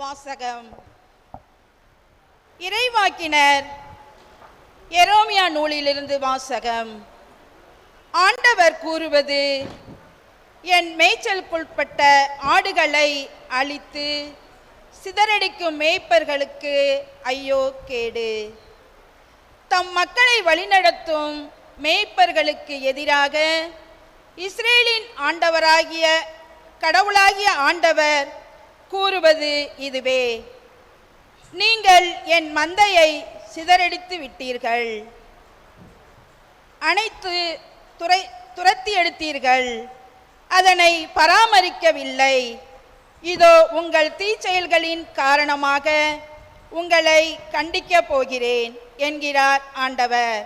வாசகம். இறைவாக்கினர் எரோமியா நூலிலிருந்து வாசகம். ஆண்டவர் கூறுவது என் மேய்ச்சலுக்குட்பட்ட ஆடுகளை அழித்து சிதறடிக்கும் மேய்ப்பர்களுக்கு ஐயோ கேடு. தம் மக்களை வழிநடத்தும் மேய்ப்பர்களுக்கு எதிராக இஸ்ரேலின் ஆண்டவராகிய கடவுளாகிய ஆண்டவர் கூறுவது இதுவே. நீங்கள் என் மந்தையை சிதறடித்து விட்டீர்கள். அனைத்து துறை துரத்தி எடுத்தீர்கள். அதனை பராமரிக்கவில்லை. இதோ உங்கள் தீச்செயல்களின் காரணமாக உங்களை கண்டிக்கப் போகிறேன் என்கிறார் ஆண்டவர்.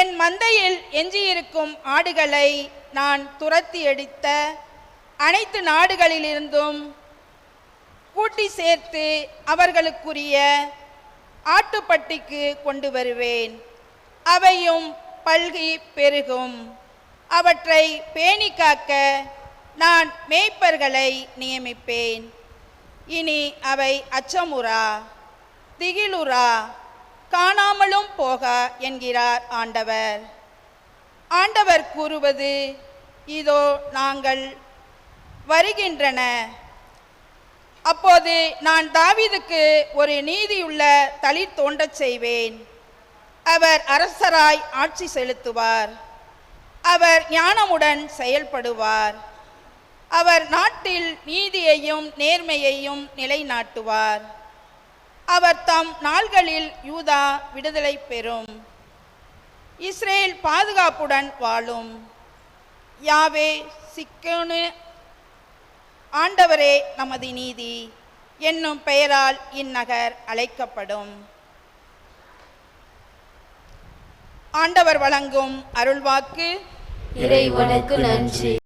என் மந்தையில் எஞ்சியிருக்கும் ஆடுகளை நான் துரத்தி எடுத்த அனைத்து நாடுகளிலிருந்தும் கூட்டி சேர்த்து அவர்களுக்குரிய ஆட்டுப்பட்டிக்கு கொண்டு வருவேன். அவையும் பல்கி பெருகும். அவற்றை பேணி காக்க நான் மேய்ப்பர்களை நியமிப்பேன். இனி அவை அச்சமுறா திகிலுறா காணாமலும் போக என்கிறார் ஆண்டவர். ஆண்டவர் கூறுவது இதோ நாங்கள் வருகின்றன. அப்போது நான் தாவிதுக்கு ஒரு நீதியுள்ள தளிர் தோண்டச் செய்வேன். அவர் அரசராய் ஆட்சி செலுத்துவார். அவர் ஞானமுடன் செயல்படுவார். அவர் நாட்டில் நீதியையும் நேர்மையையும் நிலைநாட்டுவார். அவர் தம் நாள்களில் யூதா விடுதலை பெறும். இஸ்ரேல் பாதுகாப்புடன் வாழும். யாவே சிக்கோனு ஆண்டவரே நமது நீதி என்னும் பெயரால் இந்நகர் அழைக்கப்படும். ஆண்டவர் வழங்கும் அருள்வாக்கு. இறைவனுக்கு நன்றி.